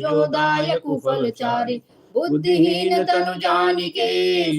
जोदाय कुफल बुद्धिहीन तनु जानिके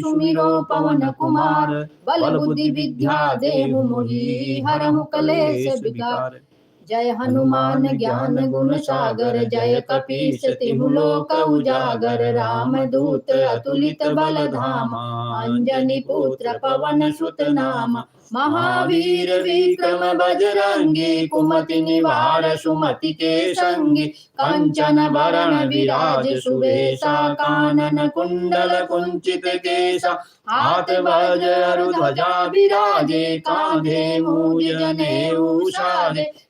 सुमिरो पवन कुमार बल बुद्धि विद्या देहु मोहि हरहु कलेश विकार। जय हनुमान ज्ञान गुण सागर, जय कपीश तिहु लोक उजागर राम दूत अतुलित बल धाम अंजनी पुत्र पवन सुत नाम महावीर विक्रम बजरंगी, कुमति निवार सुमति के संगी कंचन वरण विराज सुवेशा कानन कुंडल कुंचित केसा हाथ अरु ध्वजा विराजे, कांधे मूल जने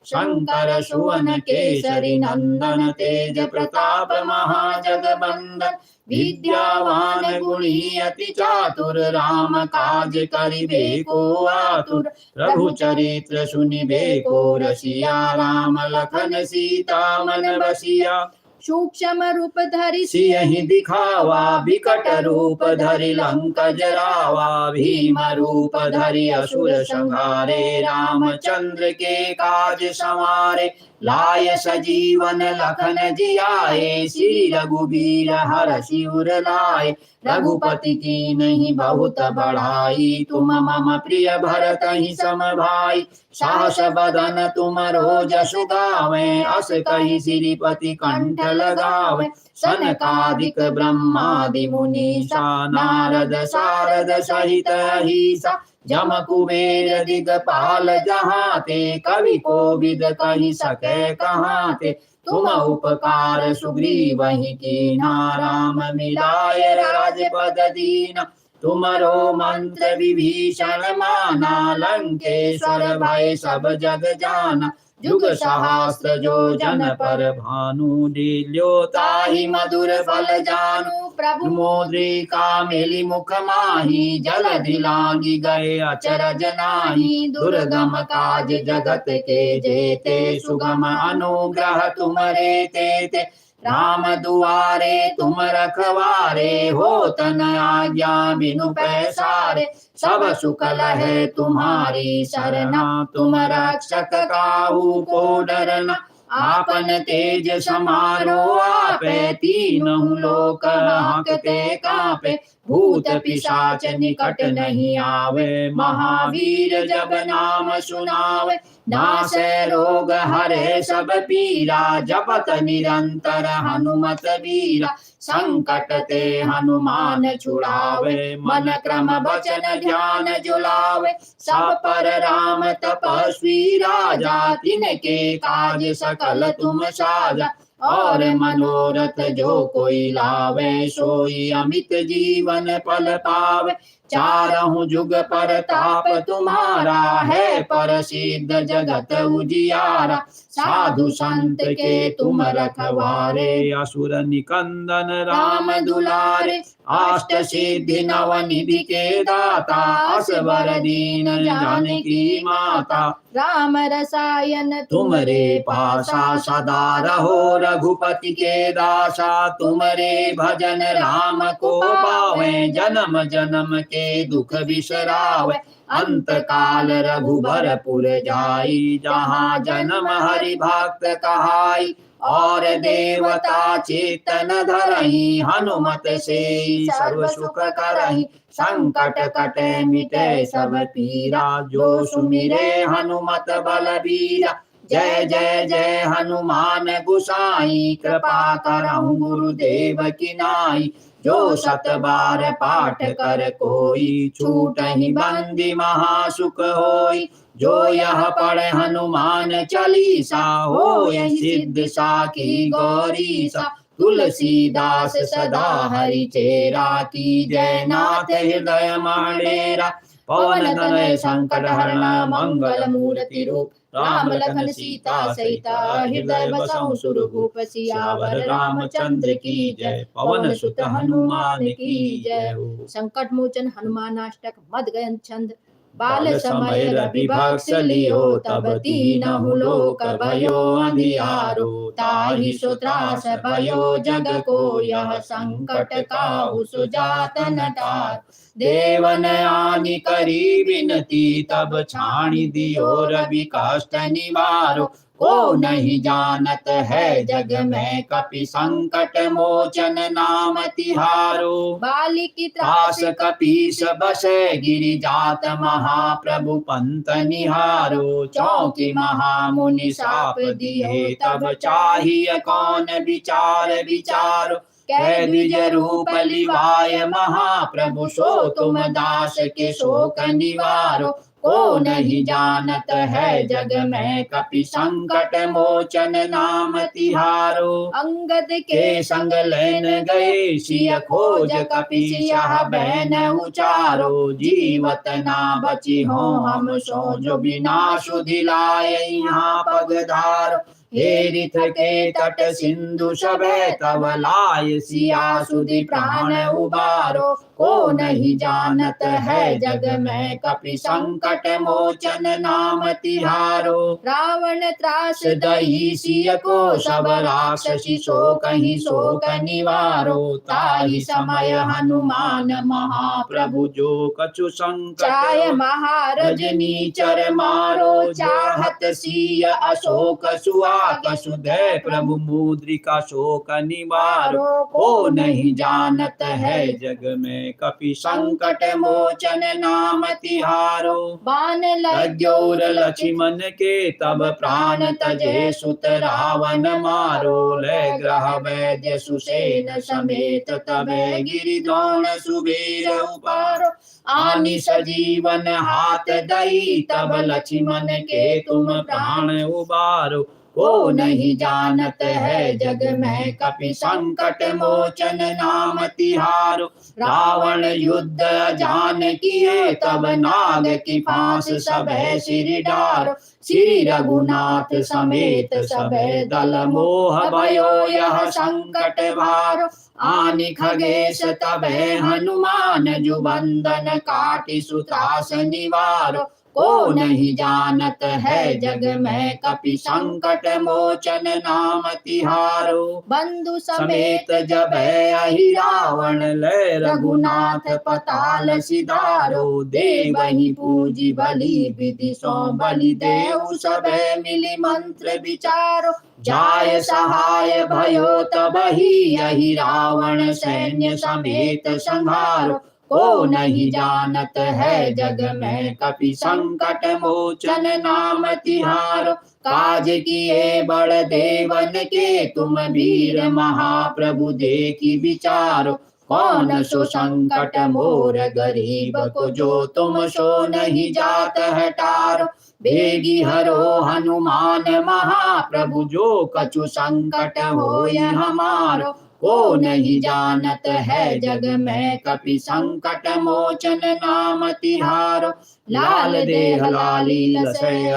शंकर सुवन केसरी नंदन, तेज प्रताप महाजगबंदन विद्यावान गुणी अति चातुर राम काज करिबे को आतुर। रघुचरित्र सुनिबे को रसिया राम लखन सीता मन बसिया। सूक्ष्म रूप धरि सियहि दिखावा विकट रूप धरि लंक जरावा भीम रूप धरि असुर संहारे रामचंद्र के काज संवारे लाय सजीवन लखन जियाए श्री रघुबीर हर शिवर लाए रघुपति की नहीं बहुत बढ़ाई। तुम मम प्रिय भरत ही सम भाई साहस बदन तुम रोज सुगावे। अस कही श्रीपति कंठ लगावे। सनकादिक ब्रह्मादि मुनीषा नारद सारद सहित अहिसा जम कुबेर दिगपाल जहाँ ते कवि को विद कही सके कहाँ ते तुम उपकार सुग्रीव ही कीना राम मिलाय राजपद दीना तुमरो मंत्र विभीषण माना लंकेश्वर भय सब जग जाना जुग सहस्त्र जो जन पर भानु दिल्यो ताहि मधुर फल जानु प्रभु मोद्रिका मिली मुख माही जल दिलांगी गए अचरज नाही दुर्गम काज जगत के जेते सुगम अनुग्रह तुमरे तेते राम दुआरे तुम रखवारे हो तन आज्ञा बिनु पैसारे। सब सुकल है तुम्हारी शरणा। तुम रक्षक काहू को डरना। आपन तेज समारो आपे। तीनों लोक हकते कापे। भूत पिशाच निकट नहीं आवे। महावीर जब नाम सुनावे। नासे रोग हरे सब पीरा, जपत निरंतर हनुमत वीरा। संकट ते हनुमान छुड़ावे मन क्रम वचन ध्यान जुलावे। सब पर राम तपस्वी राजा, तिनके काज सकल तुम साजा। और मनोरथ जो कोई लावे, सोई अमित जीवन पल पावे। चारहु जुग पर ताप तुम्हारा है पर सिद्ध जगत उजियारा। साधु संत के तुम रखवारे। असुर निकंदन राम दुलारे। अष्ट सिद्धि नव निधि के दाता असवर दीन जानकी माता। राम रसायन तुमरे पासा सदा रहो। रघुपति के दासा। तुमरे भजन राम को पावे जन्म जन्म के दुख बिसरावे। अंत काल रघुबरपुर जाई, जहाँ जन्म हरि भक्त कहाई। और देवता चेतन धरही, हनुमत से सर्व सुख करही। संकट कटे मिटे सब पीरा, जो सुमिरे हनुमत बलबीरा। जय जय जय हनुमान गुसाई, कृपा करहु गुरुदेव की नाई। जो सत बार पाठ कर कोई, छूट ही बंदी महासुख होई। जो यह पढ़ हनुमान चालीसा हो सिद्ध सा की गौरी सा तुलसीदास सदा हरि चेरा, की जय नाथ हृदय माणेरा पवन तनय संकट हरणा मंगल मूर्ति रूप राम लखन सीता सहिता हृदय बसहु सुरभूप सियावर रामचंद्र की जय पवन सुत हनुमान की जय संकट मोचन हनुमानाष्टक मद गयन छंद। बाल समय रवि भक्ष लियो तब तीनहु लोक भयो अंधियारो। ताहि सो त्रास भयो जग को यह संकट का सुजात न तार। देवन आनि करी विनती तब छाणी दियो रवि काष्ट निवारो। को नहीं जानत है जग में कपि संकट मोचन नाम तिहारो। बालिकी त्रास कपीस बस गिरि जात महाप्रभु पंत निहारो। चौकी महामुनि साप दिए तब चाहिए कौन विचार विचारो। कह द्विज रूप लिवाय महाप्रभु सो तुम दास के शोक निवारो। को नहीं जानत है जग में कपि संकट मोचन नाम तिहारो। अंगद के संग लेन गए सिय खोज कपि सियाह बहन उचारो। जीवत ना बची हो हम सो जो बिना सुधिलाय यहाँ पगधार हेरिथ के तट सिंधु सबे तब लाय सिया सुधि प्राण उबारो। को नहीं जानत है जग में कपि संकट मोचन नाम तिहारो। रावण त्रास दही सिय को सब राक्षसी सो कहीं शोक निवारो। ताहि समय हनुमान महाप्रभु जो कछु संकट महारज रजनी चर मारो। चाहत सिय अशोक सुआ कसुदय प्रभु मुद्रिका शोक निवारो को नहीं जानत है जग में कपि संकट मोचन नाम तिहारो। बान लग लज्जोर लक्ष्मण के तब प्राण तजे सुत रावण मारो। ले ग्रह वैद्य सुसेन समेत तब गिरिधौन सुबीर उपारो। आनि सजीवन हाथ दई तब लक्ष्मण के तुम प्राण उबारो। को नहीं जानत है जग में कपि संकट मोचन नाम तिहार। रावण युद्ध जान किए तब नाग की फांस सब है सिर डार। श्री रघुनाथ समेत सब दल मोह भयो यह संकट भारो। आनि खगेश तब है हनुमान जुबंदन काटि सुत्रास निवारो। को नहीं जानत है जग में कपि संकट मोचन नाम तिहारो। बंधु समेत जब अहि रावण ले रघुनाथ पताल सिधारो। देवहि पूजी बलि विधि सो बलि देव सब मिली मंत्र विचारो। जाय सहाय भयो तब ही यही रावण सैन्य समेत संहारो। को नहीं जानत है जग में कपि संकट मोचन नाम तिहारो। काज किए बड़ देवन के तुम वीर महाप्रभु देखी विचारो। कौन सो संकट मोर गरीब को जो तुम सो नहीं जात है हटारो बेगी हरो हनुमान महाप्रभु जो कछु संकट हो हमारो। को नहीं जानत है जग में कपि संकट मोचन नाम तिहारो। लाल देह लाली लसय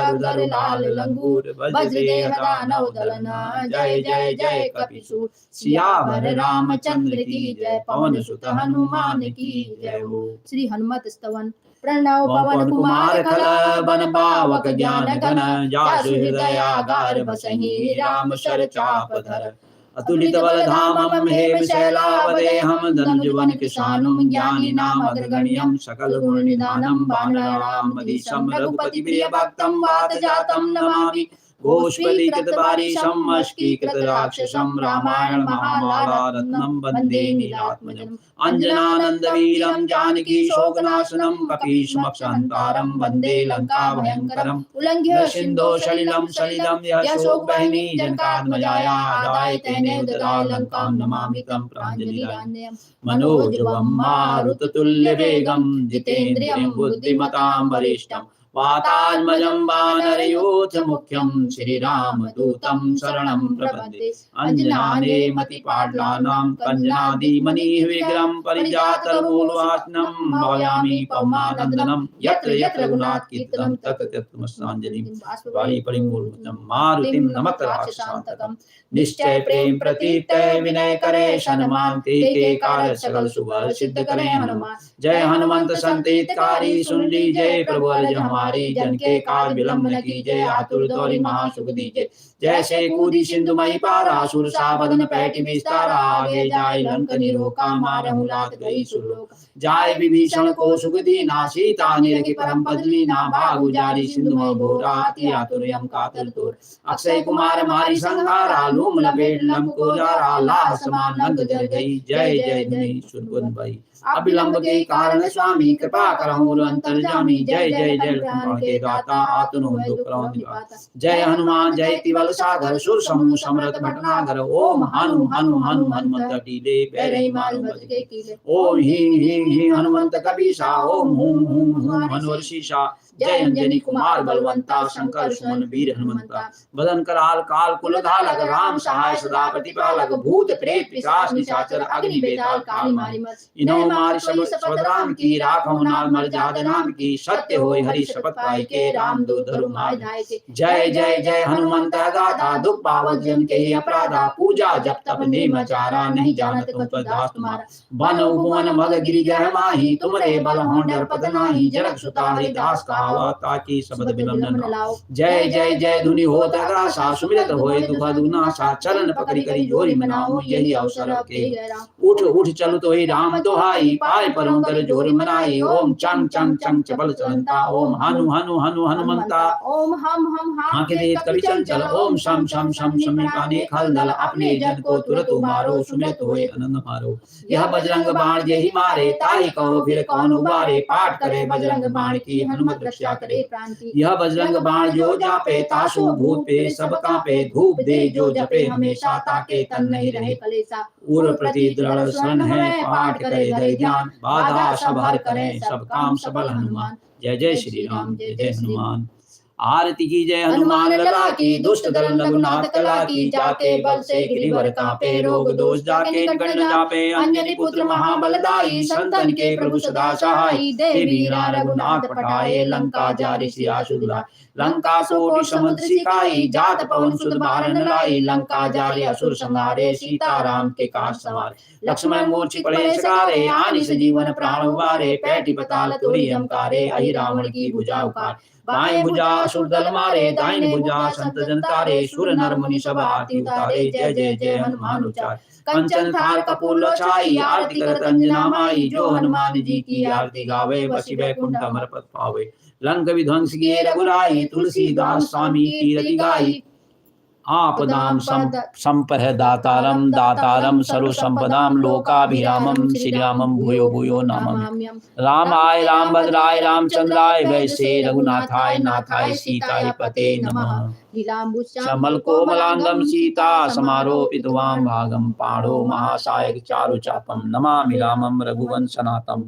लाल लंगूर वज्र देह दानव दलना जय जय जय कपिसु। सियावर रामचंद्र की जय। पवन सुत हनुमान की जय। हो श्री हनुमत स्तवन। प्रणव पवन कुमार खल बन पावक ज्ञान घन। जासु हृदयागार बसहि। राम शर चाप धर। अतुलित बल धामम हेम शैलावदे हम धनुजवन किसानुम ज्ञानी नाम अग्रगण्यम सकल गुण निदानम बाणराम मदीशम रघुपति प्रिय भक्तम वात जातम नमामि। महामाला वंदे नीलात्मजम् अञ्जनानन्द वीरं जानकी शोकनाशनं कपीशमक्षहन्तारं वंदे लङ्का भयङ्करम् सिन्धो सलिलं सलिलं यः तेने उदराय लङ्कां नमामि तं प्राञ्जलिरान्यं। मनोजवं मारुततुल्यवेगं जितेन्द्रियं बुद्धिमतां वरिष्ठं वातात्मजं वानरयूथ मुख्यं श्रीरामदूतं शरणं प्रपद्ये। अञ्जनाने मतिपाटलानां कञ्जनादिमणिः विग्रहं परिजातमूलवासनं भावयामि पवमानन्दनं यत्र यत्र रघुनाथ कीर्तनं तत्र तत्र नमस्ताञ्जलिं वाणी मारुतिं नमत राक्षसान्तकं निश्चय प्रेम प्रतीत विनय करे हनुमान ते के कार्य सकल शुभ सिद्ध करे हनुमान। जय हनुमंत संतीतकारी सुन ली जय प्रभु अर्ज़ हमारी जन के काल विलंब न कीजिए आतुर दौरी महासुख दीजय जैसे कूदी सिंधु मई पारा सुरसा बदन पैटी विस्तारा, आगे जाए लंक निरोका मारहु लात गई सुरलोक। जाय विभीषण को सुख दीना, सीता निरखि परम बदली ना, भागु जारी सिंधु मई बोरा अति आतुर, यम कातर तोर। अक्षय कुमार मारी संहारा, लूम लपेट लम को जारा लाल समान लंक जल गई। जय जय जय सुरगुन भाई। अविलंब के कारण स्वामी, कृपा करहु अंतर जामी जय जय जय के दाता आतुनो दुख जय हनुमान, जय तिवल सागर, सुर समूह, समरथ, भटनागर। ओम हनु हनु हनु हनुमंत टीले के ओम ही ही ही, हनुमंत कबीसा। ओम हूँ हूँ हूँ हनुवर्षीषा जय अंजनी कुमार बलवंता शंकर सुमन वीर हनुमंता। बदन कराल काल राम सहाय सदा प्रतिपालक भूत प्रेत पिशाच निशाचर अग्नि बेताल काली मारी इनो मार सब राम की राखो नाल मर जाद नाम की सत्य होय हरि शपथ पाई के राम दो धरु माय जय जय जय हनुमंत गाथा दुख पावक जन के अपराधा पूजा जप तप नेम चारा नहीं जानत तुम पर दास तुम्हारा उपवन मद गिरि जय माही तुमरे बल हों डर पद नाही जनक सुता हरिदास कहावा ताकि शब्द विलंब न लाओ। जय जय जय धुनि हो तगासा सुमिरत होय दुख दुनासा चरण पकड़ी करी जोरी मनाओ यही अवसर के उठ उठ चल तो ही राम दोहाई पाय परों कर जोरी मनाई। ओम चंग चंग चंग चपल चलंता। ओम हनु हनु हनु हनुमंता। ओम हम हम हाँ के देत कवि चंचल ओम शम शम शम शमी काने खल दल अपने जन को तुरत उमारो सुमित होए अनंत मारो यह बजरंग बाण जे ही मारे। ताई कहो फिर कौन उबारे पाठ करे बजरंग बाण की हनुमत रक्षा करे यह बजरंग बाण जो जापे तासु भूत पे सब कापे धूप दे जो जपे हमेशा ताके तन नहीं रहे कलेसा पूर्व प्रति दृढ़ शरण है पाठ करे धरे ध्यान बाधा सब हर करे सब काम सबल हनुमान। जय जय श्री राम जय जय हनुमान। आरती की जय हनुमान लला की दुष्ट दल रघुनाथ कला की जाके बल से गिरिवर कापे रोग दोष जाके निकट जापे अंजनी पुत्र महाबलदाई संतन के प्रभु सदा सहाई देवी रघुनाथ पठाए लंका जारी सिया सुदला लंका सोटी समुद्र सिकाई जात पवन सुत बारन लाई लंका जाले असुर संहारे सीता राम के काज सवार लक्ष्मण मूर्छित पड़े सकारे आनि से जीवन प्राण उबारे पैटी पताल तुरी हमकारे अहि रावण की भुजा उकार बाएँ भुजा असुर दल मारे दाहिने भुजा संत जन तारे सुर नर मुनि सब आरती उतारे जय जय जय हनुमान उचार कंचन थार कपूर लोचाई आरती करत अंजना माई जो हनुमान जी की आरती गावे बसी वैकुंठ अमर पद पावे। लंक विध्वंस किए रघुराई तुलसीदास स्वामी की रति गाई आपदाम सम संपह दातारम दातारम सर्व संपदाम लोकाभिरामम श्रीरामम भूयो भूयो रामाय राम भद्राय रामचंद्राय वैसे रघुनाथाय नाथाय सीताय पते नमः। समल कोमलांगम सीता समारोपितवां भागम पाणो महासायक चारु चापम नमामि रामम रघुवंशनाथम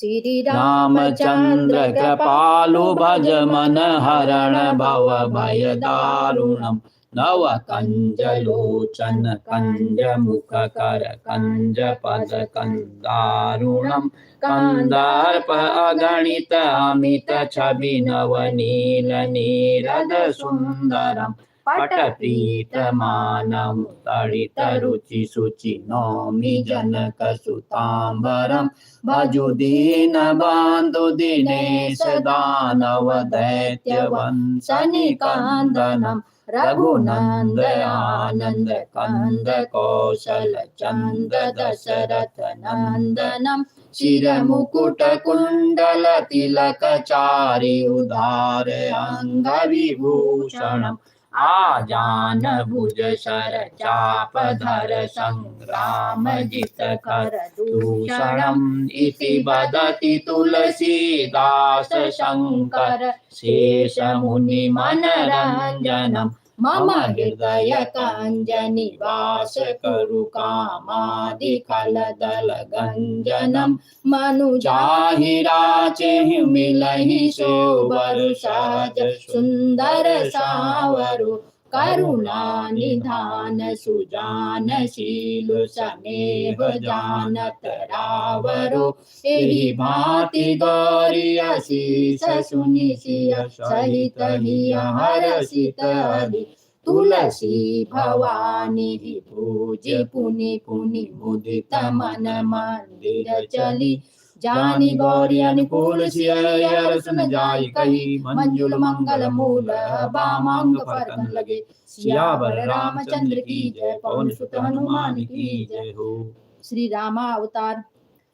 श्री रामचंद्र कृपालु भज मन हरण भव भय दारुणम नव कंज लोचन कंज मुख कर कंज पद कंदारुणम कंदर्प अगणित अमित छवि नव नील नीरद सुंदरम पटपीत मानम तड़ित रुचि सुचि नौमि जनक सुतांबरम भजु दीन बांधु दिनेश दानव दैत्य आनंद कंद कौशल चंद दशरथ नंदनम शिर मुकुट तिलक चारि उदार अंग विभूषणम आजान भुज शर चाप धर संग्राम जित कर दूषणम इति वदति तुलसीदास शंकर शेष मुनि मनरंजनम मम हृदय कांजनि वास करु कामादि कलदल गंजनम जाहिराचे मिलहि सोबर साज सुंदर सावरु करुणा निधान सुजान शील स्नेह जानत रावरो एहि भांति गौरी अशीष सुनि सिय सहित हिय हरसित हरि तुलसी भवानी पूज पुनि पुनि मुदित मन मंदिर चली जानी गौरी अनुकूल जाय कही मंजुल मंगल मूल बामांग फरकन लगे। सियावर रामचंद्र की जय पवन सुत हनुमान की जय हो। श्री रामा अवतार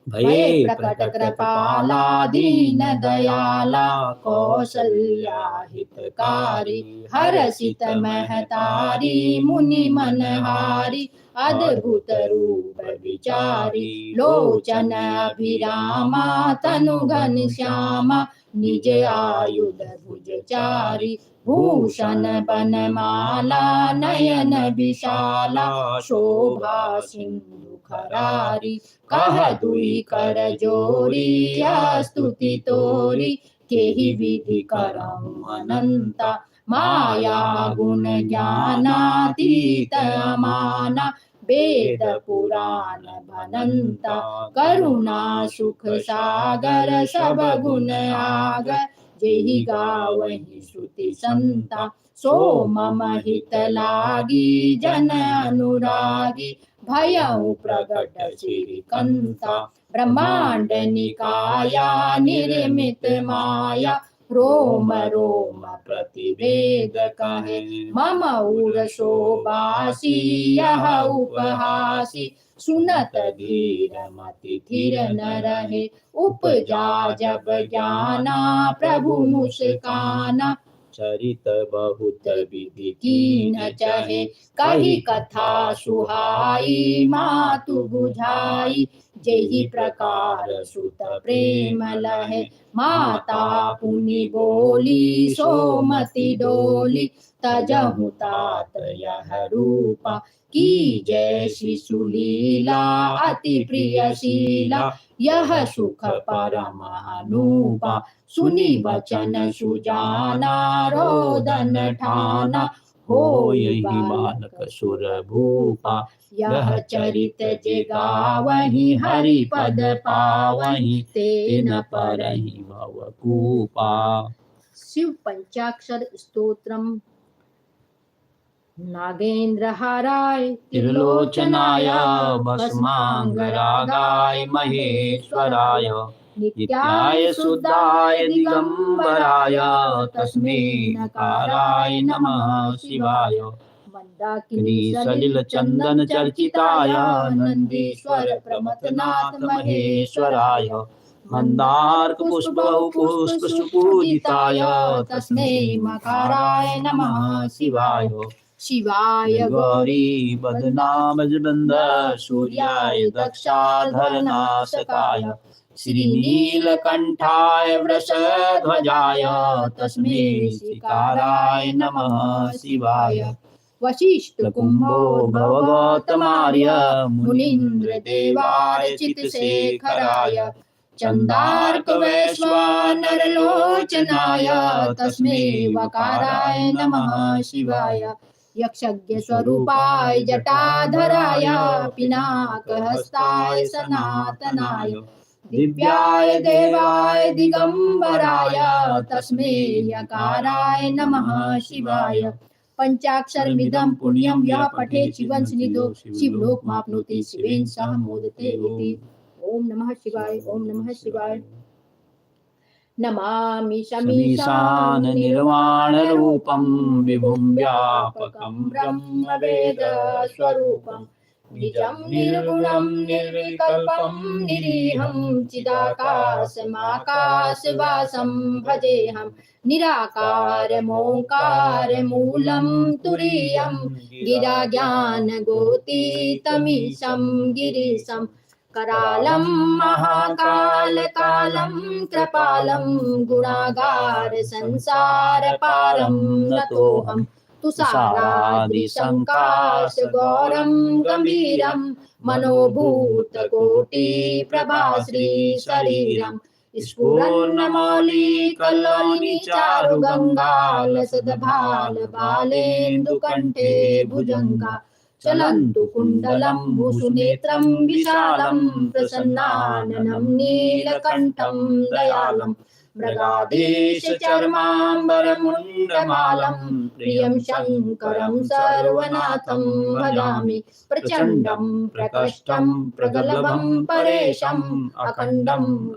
भये प्रकट कृपाला दीन दयाला कौसल्या हितकारी हरसित महतारी मुनि मनहारी अद्भुत रूप विचारी लोचन अभिरामा तनु घन श्यामा निज आयुध भुज भुजचारी भूषण बनमाला नयन विशाला शोभा सिंधु खरारी, कह दुई कर जोरी स्तुति तोरी, केहि विधि करम अनंता, माया गुण ज्ञानातीत अमाना वेद पुराण भनंता करुणा, सुख, सागर, सब गुण आगर जेहि गावहि श्रुति संता, सो मम हित लागी, जन अनुरागी। भयउ प्रगट श्रीकंता ब्रह्मांड निकाया, निर्मित माया। रोम रोम प्रतिवेद कहे मम उर शोभासी यह उपहासी। सुनत धीर मति धीर न रहे उपजा जब ज्ञाना प्रभु मुस्काना। चरित बहुत विधि की न चहे कही कथा सुहाई, मातु बुझाई। जही प्रकार सुत प्रेम लहे, माता पुनि बोली, सोमति डोली। तजहु तात यह रूपा की जय शिशु लीला अति प्रिय शीला, यह सुख परम अनूपा सुनी वचन सुजाना, रोदन ठाना हो यही बालक सुर भूपा यह चरित जगावहि हरि पद पावहि, तेन परहि भव कूपा। शिव पंचाक्षर स्तोत्रम। नागेंद्र हाराय त्रिलोचनाय भस्मांगरागाय महेश्वराय नित्याय शुद्धाय दिगंबराय तस्मै नकाराय नमः शिवाय। मंदाकिनी सलिल चंदन चर्चिताय नंदीश्वर प्रमथनाथ महेश्वराय मंदार्क पुष्प पुष्प सुपूजिताय तस्मै मकाराय नमः शिवाय। शिवाय गौरी बदनाम जबंद सूर्याय दक्षाधरनाशकाय श्रीनीलकण्ठाय वृषध्वजाय तस्मै शिकाराय नमः शिवाय। वशिष्ठ कुम्भो भवगौतमार्य मुनीन्द्र देवाय चितशेखराय चन्दार्क वैश्वानर लोचनाय तस्मै वकाराय नमः शिवाय। यक्षज्ञ स्वरूपाय जटाधराय पिनाक हस्ताय सनातनाय दिव्याय देवाय दिगंबराय तस्मै यकाराय नमः शिवाय। पंचाक्षर मिदम पुण्यम यः पठे शिवं निधो शिवलोक माप्नोति शिवेन सह मोदते इति। ओम नमः शिवाय ओम नमः शिवाय। नमामि समीशान शमीशान निर्वाण रूपं विभुं व्यापकं ब्रह्मवेद स्वरूपं निजं निर्गुणं निर्विकल्पं निरीहं चिदाकाशमाकाशवासं भजेऽहं निराकारमोङ्कारमूलं तुरीयं गिरा ज्ञानगोतीतमीशं गिरीशं करालं महाकालकालं, कृपालं, गुणागार संसारपारं नतोऽहं। तुषारादिशङ्काश गौरं गम्भीरं मनोभूतकोटि प्रभाश्री शरीरम् स्फुरन्नमौली कल्लोनी चारु गङ्गाल सदभाल बालेन्दुकण्ठे भुजङ्गा। चलन्तु कुण्डलं भूषुनेत्रं विशालं प्रसन्नाननं नीलकण्ठं दयालं मृगादेशचर्माम्बरमुण्डमालं प्रियं शङ्करं सर्वनाथं भजामि प्रचण्डं, प्रकष्टं, प्रगल्भं, परेशम्। अखण्डम्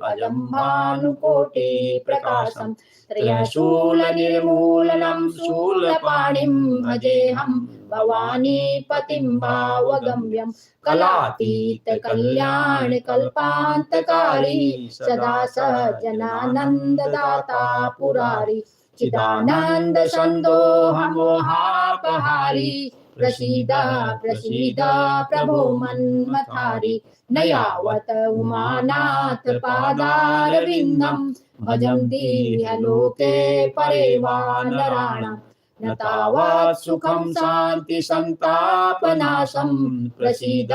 भानुकोटे प्रकाशम्। त्रया शूलनिर्मूलनं शूलपाणिं भजेऽहं भवानी पतिम्बावगम्यं कलातीतकल्याणकल्पान्तकारी सदा सजनानन्ददाता पुरारी चिदानन्द सन्दोहमोहापहारी प्रसीदा प्रसीदा प्रभो मन्मथारी न यावत उमानाथ पादारविन्दम् भजन्ति लोके परे वा नराणाम् न तावत् सुखं शान्ति सन्तापनाशं प्रसीद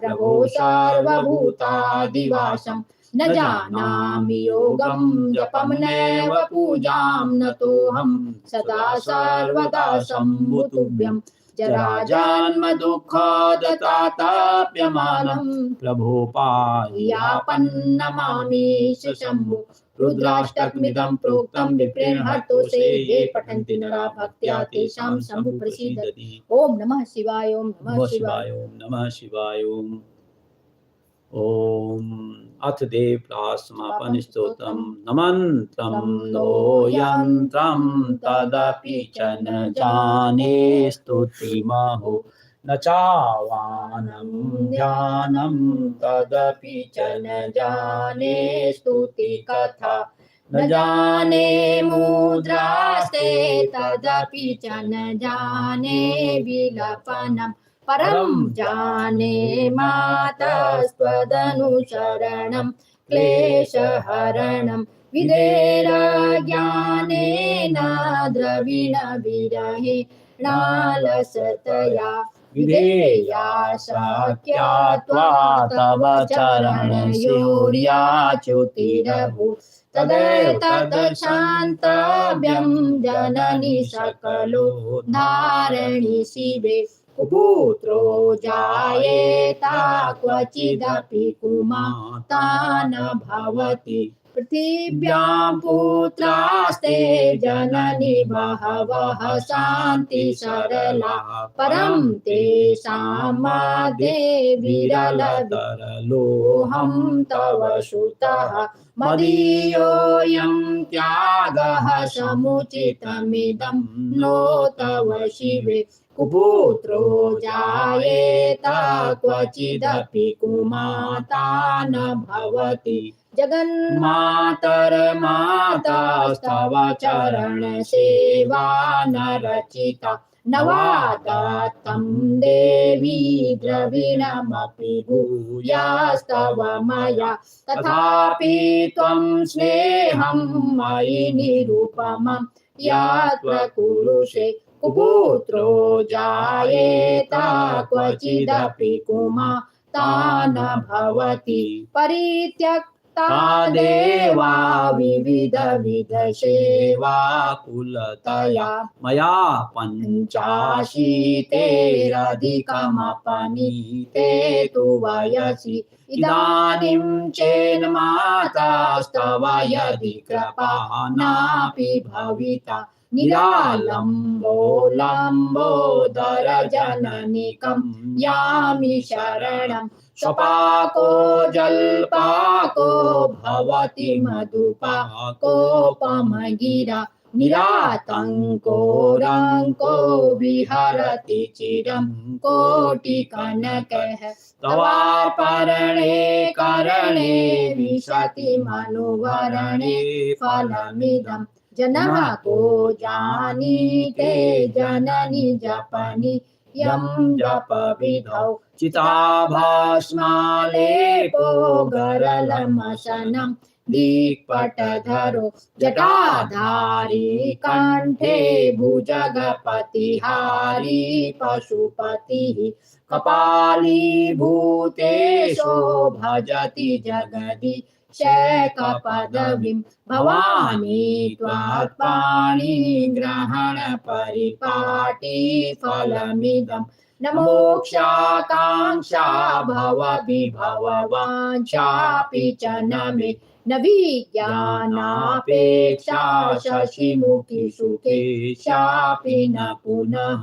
प्रभो सर्वभूतादिवासं। न जानामि योगं जपं नैव पूजां। न तोऽहं सदा सर्वदा शम्भुतुभ्यं जराजन्म दुःखदताताप्यमानं। प्रभोपायापन्नमामि शम्भु। रुद्राष्टकमिदं प्रोक्तं विप्रेण हर्तोषे ये पठन्ति नरा भक्त्या तेषां ॐ नमः शिवाय ॐ नमः शिवाय। शिवाय नमः शिवाय ओम ओम अथ नमन्त्रं नो यन्त्रं तदपि च न जाने स्तुतिमहो। न चावानं ध्यानं तदपि च न जाने स्तुतिकथा न जाने मुद्रास्ते तदपि च न जाने विलपनं। परं जाने मातस्त्वदनुसरणं, क्लेशहरणं। विधेरज्ञानेन द्रविणविरहे नालसतया विधेया शक्या त्वा तव चरणयोर्याच्युतिरभू तदेतदशान्तव्यं जननि सकलो धारणि शिवे कुपुत्रो जायेता क्वचिदपि कुमाता न भवति पृथिव्यां पुत्रास्ते जननि बहवः शान्ति सरला। परं तेषां मध्ये विरलतरलोऽहं तव सुतः। मदीयोऽयं त्यागः समुचितमिदं नो तव शिवे। कुपुत्रो जायेत क्वचिदपि कुमाता न भवति जगन्मातर्मातास्तव चरणसेवा न रचिता न वा दत्तं देवी द्रविणमपि भूयास्तव मया। तथापि त्वं स्नेहं मयि निरुपमं। यत्र कुरुषे कुपुत्रो जायेत क्वचिदपि कुमाता न भवति परित्यक्ता देवा विविध सेवा कुलतया मया पञ्चाशीतेरधिकमपनीते तु वयसि इदानीं चेन्मातास्तव यदि कृपा नापि भविता निरालम्बो लम्बोदर जननिकं यामि शरणं। स्वपाको जल्पाको भवति मधुपाकोपमगिरा निरातङ्को रङ्को विहरति चिरं, कोटिकनकः। तवापरणे करणे विशति मनुवरणे फलमिदं। जनः को जानीते जननि जपनि, यं जपविधौ। चिताभास्मालेपो गरलमशनं दिक्पटधरो जटाधारी कण्ठे भुजगपतिहारी पशुपतिः कपालीभूतेशो भजति जगदि। शैकपदवीं भवानी त्वात्पाणि ग्रहण परिपाटी फलमिदं न मोक्षाकाङ्क्षा भवविभववाञ्छापि च न मे। न विज्ञानापेक्षा शशिमुखि सुखेशापि न पुनः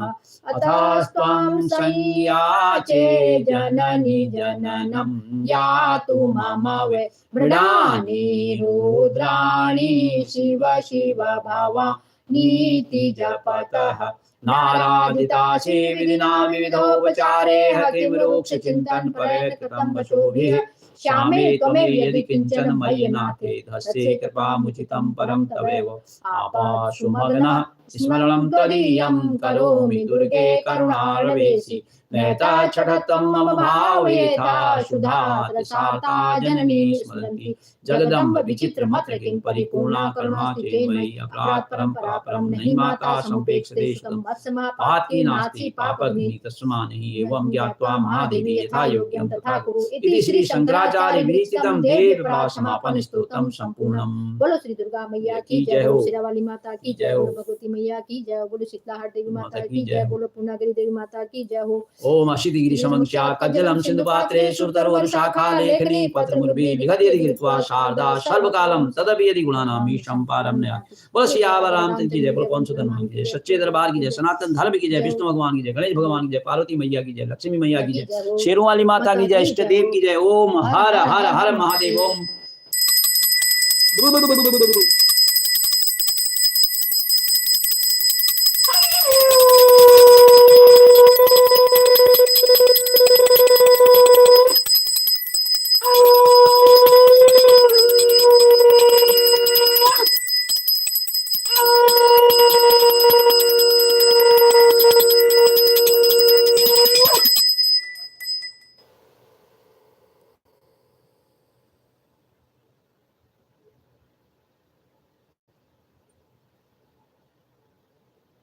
अतस्त्वं संयाचे जननि जननं यातु मम वै मृडानि रुद्राणि शिव शिव भवा नीति जपतः नारादिता विधिना विविधोपचारे किं वृक्ष चिन्तन परिकृतं पशुभिः श्यामे त्वमेव यदि किंचन मयि नाथे धस्ये कृपामुचितं परं तवेव आपाशुमग्नः स्मरणं त्वदीयं करोमि दुर्गे करुणारवेसि मेता छठत्वं मम भावयेथा शुधा साता जननी स्मरन्ति जगदम्ब विचित्रमत्र किं परिपूर्णा करुणा चेन्मयि अपराध परम्परा परं नहि माता सम्पेक्षते पाति नास्ति पापग्नि तस्मान्हि एवं ज्ञात्वा महादेवी यथा योग्यं तथा कुरु इति श्री शंकराचार्य विरचितं देव समापन स्तोत्रम संपूर्णम् बोलो श्री दुर्गा मैया की जय हो। शेरा वाली माता की जय हो। भगवती मैया की जय हो बोलो शीतलाहट देवी माता की जय। बोलो पूर्णागिरी देवी माता की जय हो ओम अशितिगिरिशमङ्क्ष्या कज्जलं सिन्धुपात्रे लेखनी शारदा तदपि यदि। बोलो की जय बोलो पवन सुत हनुमान की जय। सच्चे दरबार की जय। सनातन धर्म की जय। विष्णु भगवान की जय। गणेश भगवान की जय। पार्वती मैया की जय। लक्ष्मी मैया की जय। शेरों वाली माता की जय। इष्ट देव की जय। ओम हर हर हर महादेव। ओम।